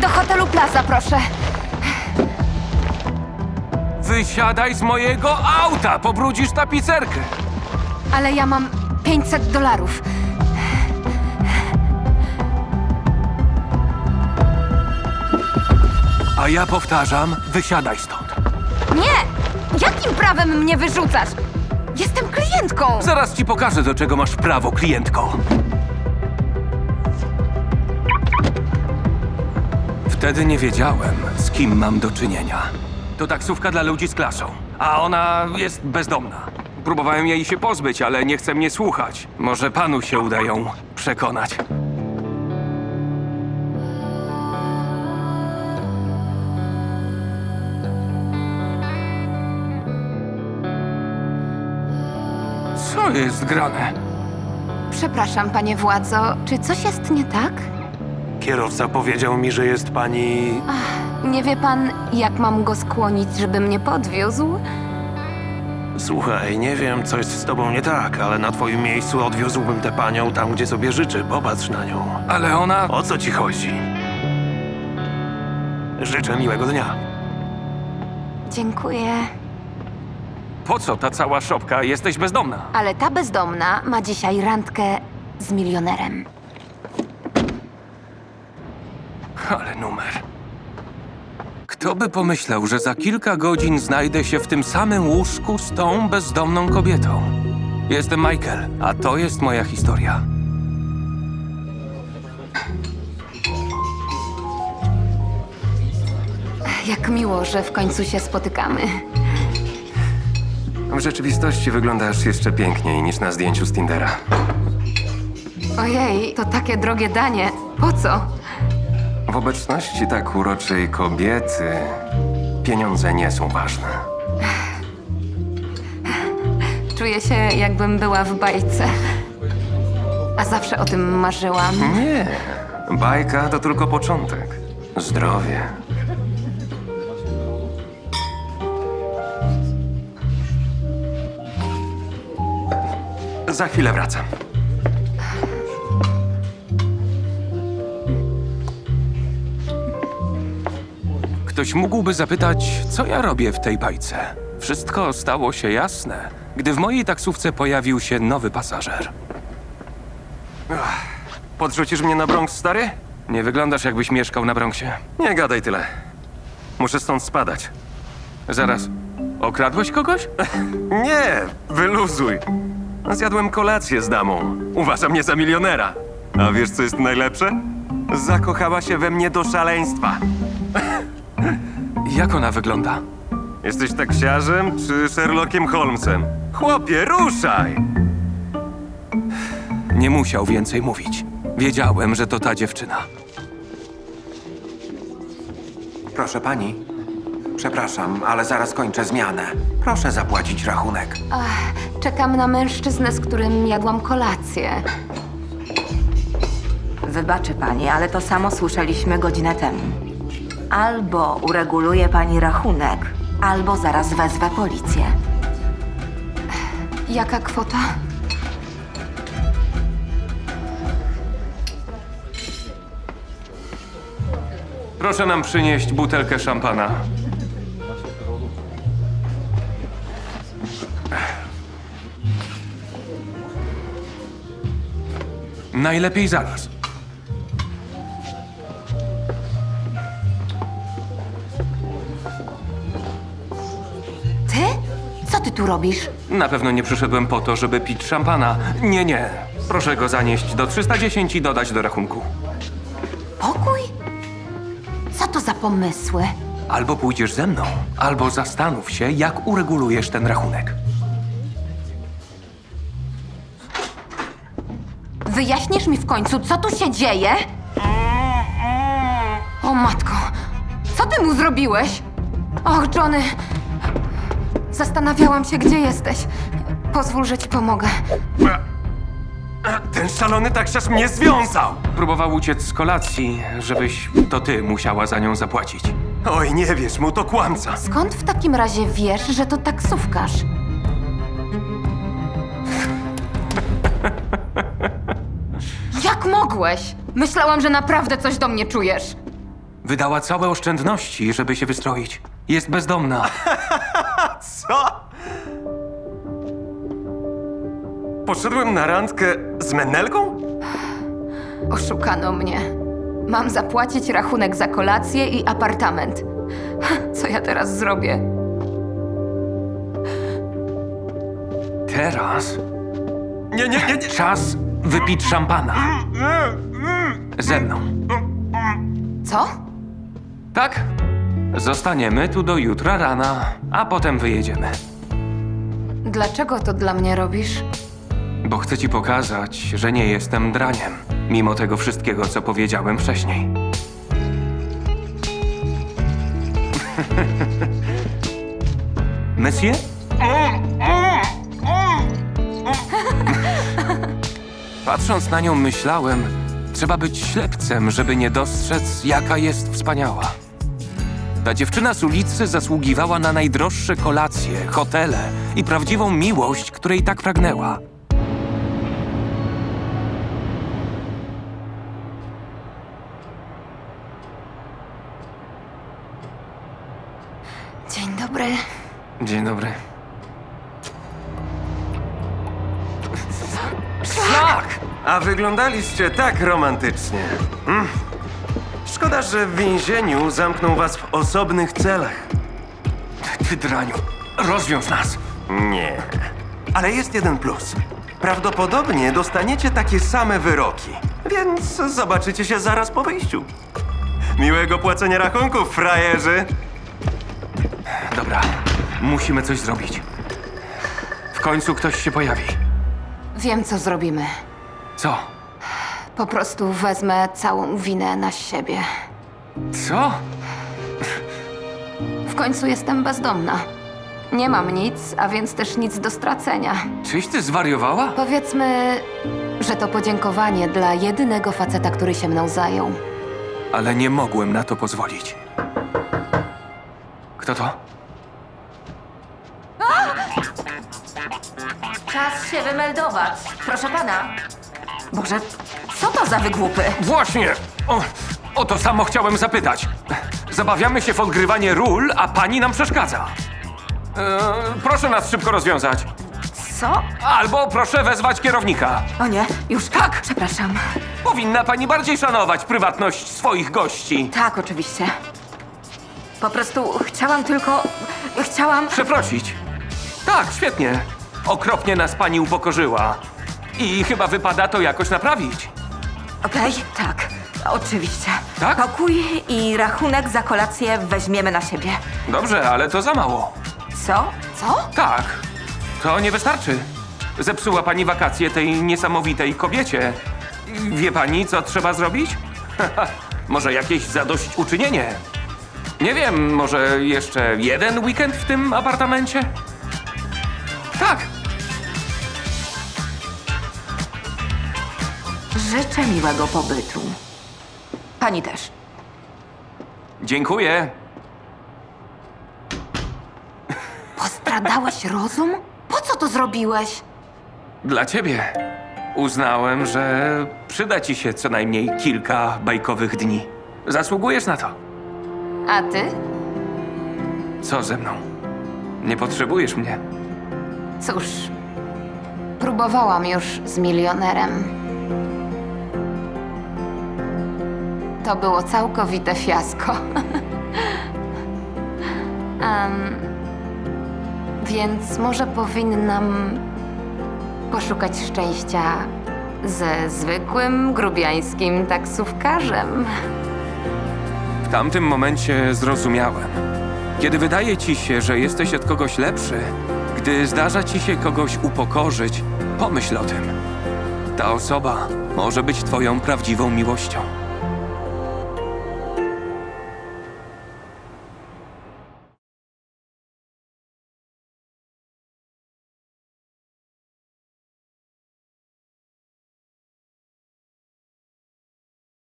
Do hotelu Plaza, proszę. Wysiadaj z mojego auta, pobrudzisz tapicerkę. Ale ja mam 500 dolarów. A ja powtarzam, wysiadaj stąd. Nie! Jakim prawem mnie wyrzucasz? Jestem klientką! Zaraz ci pokażę, do czego masz prawo, klientko. Wtedy nie wiedziałem, z kim mam do czynienia. To taksówka dla ludzi z klasą, a ona jest bezdomna. Próbowałem jej się pozbyć, ale nie chce mnie słuchać. Może panu się uda ją przekonać. Co jest grane? Przepraszam, panie władzo, czy coś jest nie tak? Kierowca powiedział mi, że jest pani. Nie wie pan, jak mam go skłonić, żeby mnie podwiózł? Słuchaj, nie wiem, co jest z tobą nie tak, ale na twoim miejscu odwiózłbym tę panią tam, gdzie sobie życzy. Popatrz na nią. Ale ona... O co ci chodzi? Życzę miłego dnia. Dziękuję. Po co ta cała szopka? Jesteś bezdomna. Ale ta bezdomna ma dzisiaj randkę z milionerem. Ale numer. Kto by pomyślał, że za kilka godzin znajdę się w tym samym łóżku z tą bezdomną kobietą? Jestem Michael, a to jest moja historia. Jak miło, że w końcu się spotykamy. W rzeczywistości wyglądasz jeszcze piękniej niż na zdjęciu z Tindera. Ojej, to takie drogie danie. Po co? W obecności tak uroczej kobiety pieniądze nie są ważne. Czuję się, jakbym była w bajce. A zawsze o tym marzyłam. Nie, bajka to tylko początek. Zdrowie. Za chwilę wracam. Ktoś mógłby zapytać, co ja robię w tej bajce. Wszystko stało się jasne, gdy w mojej taksówce pojawił się nowy pasażer. Podrzucisz mnie na Bronx, stary? Nie wyglądasz, jakbyś mieszkał na Bronxie. Nie gadaj tyle. Muszę stąd spadać. Zaraz, okradłeś kogoś? Nie, wyluzuj. Zjadłem kolację z damą. Uważa mnie za milionera. A wiesz, co jest najlepsze? Zakochała się we mnie do szaleństwa. Jak ona wygląda? Jesteś taksiarzem czy Sherlockiem Holmesem? Chłopie, ruszaj! Nie musiał więcej mówić. Wiedziałem, że to ta dziewczyna. Proszę pani. Przepraszam, ale zaraz kończę zmianę. Proszę zapłacić rachunek. Czekam na mężczyznę, z którym jadłam kolację. Wybaczy pani, ale to samo słyszeliśmy godzinę temu. Albo ureguluje pani rachunek, albo zaraz wezwę policję. Jaka kwota? Proszę nam przynieść butelkę szampana. Najlepiej zaraz. Ty tu robisz? Na pewno nie przyszedłem po to, żeby pić szampana. Nie, nie. Proszę go zanieść do 310 i dodać do rachunku. Pokój? Co to za pomysły? Albo pójdziesz ze mną, albo zastanów się, jak uregulujesz ten rachunek. Wyjaśnisz mi w końcu, co tu się dzieje? O matko, co ty mu zrobiłeś? Och, Johnny, zastanawiałam się, gdzie jesteś. Pozwól, że ci pomogę. Ten szalony taksiarz mnie związał! Próbował uciec z kolacji, żebyś to ty musiała za nią zapłacić. Oj, nie wiesz mu, to kłamca. Skąd w takim razie wiesz, że to taksówkarz? Jak mogłeś? Myślałam, że naprawdę coś do mnie czujesz. Wydała całe oszczędności, żeby się wystroić. Jest bezdomna. Poszedłem na randkę z Menelką? Oszukano mnie. Mam zapłacić rachunek za kolację i apartament. Co ja teraz zrobię? Teraz Nie, nie, nie, nie. czas wypić szampana. Ze mną. Co? Tak? Zostaniemy tu do jutra rana, a potem wyjedziemy. Dlaczego to dla mnie robisz? Bo chcę ci pokazać, że nie jestem draniem, mimo tego wszystkiego, co powiedziałem wcześniej. Monsieur? Patrząc na nią, myślałem, trzeba być ślepcem, żeby nie dostrzec, jaka jest wspaniała. Ta dziewczyna z ulicy zasługiwała na najdroższe kolacje, hotele i prawdziwą miłość, której tak pragnęła. Dzień dobry. Dzień dobry. Szlak! A wyglądaliście tak romantycznie. Mm. Szkoda, że w więzieniu zamknął was w osobnych celach. Ty draniu, rozwiąż nas. Nie. Ale jest jeden plus. Prawdopodobnie dostaniecie takie same wyroki. Więc zobaczycie się zaraz po wyjściu. Miłego płacenia rachunków, frajerzy! Dobra, musimy coś zrobić. W końcu ktoś się pojawi. Wiem, co zrobimy. Co? Po prostu wezmę całą winę na siebie. Co? W końcu jestem bezdomna. Nie mam nic, a więc też nic do stracenia. Czyś ty zwariowała? Powiedzmy, że to podziękowanie dla jedynego faceta, który się mną zajął. Ale nie mogłem na to pozwolić. Kto to? Się wymeldować. Proszę pana. Boże, co to za wygłupy? Właśnie! O, o to samo chciałem zapytać. Zabawiamy się w odgrywanie ról, a pani nam przeszkadza. Eee, proszę nas szybko rozwiązać. Co? Albo proszę wezwać kierownika. O nie, już Tak! Przepraszam. Powinna pani bardziej szanować prywatność swoich gości. Tak, oczywiście. Po prostu chciałam tylko. Chciałam. Przeprosić. Tak, świetnie. Okropnie nas pani upokorzyła. I chyba wypada to jakoś naprawić. Okej, tak. Oczywiście. Tak? Pokój i rachunek za kolację weźmiemy na siebie. Dobrze, ale to za mało. Co? Co? Tak, to nie wystarczy. Zepsuła pani wakacje tej niesamowitej kobiecie. Wie pani, co trzeba zrobić? może jakieś zadośćuczynienie? Nie wiem, może jeszcze jeden weekend w tym apartamencie? Tak, Życzę miłego pobytu. Pani też. dziękuję. Postradałeś rozum? Po co to zrobiłeś? Dla ciebie. Uznałem, że przyda ci się co najmniej kilka bajkowych dni. Zasługujesz na to. A ty? Co ze mną? Nie potrzebujesz mnie. Cóż, próbowałam już z milionerem. To było całkowite fiasko. Em, więc może powinnam poszukać szczęścia ze zwykłym, grubiańskim taksówkarzem. W tamtym momencie zrozumiałem. Kiedy wydaje ci się, że jesteś od kogoś lepszy, gdy zdarza ci się kogoś upokorzyć, pomyśl o tym. Ta osoba może być twoją prawdziwą miłością.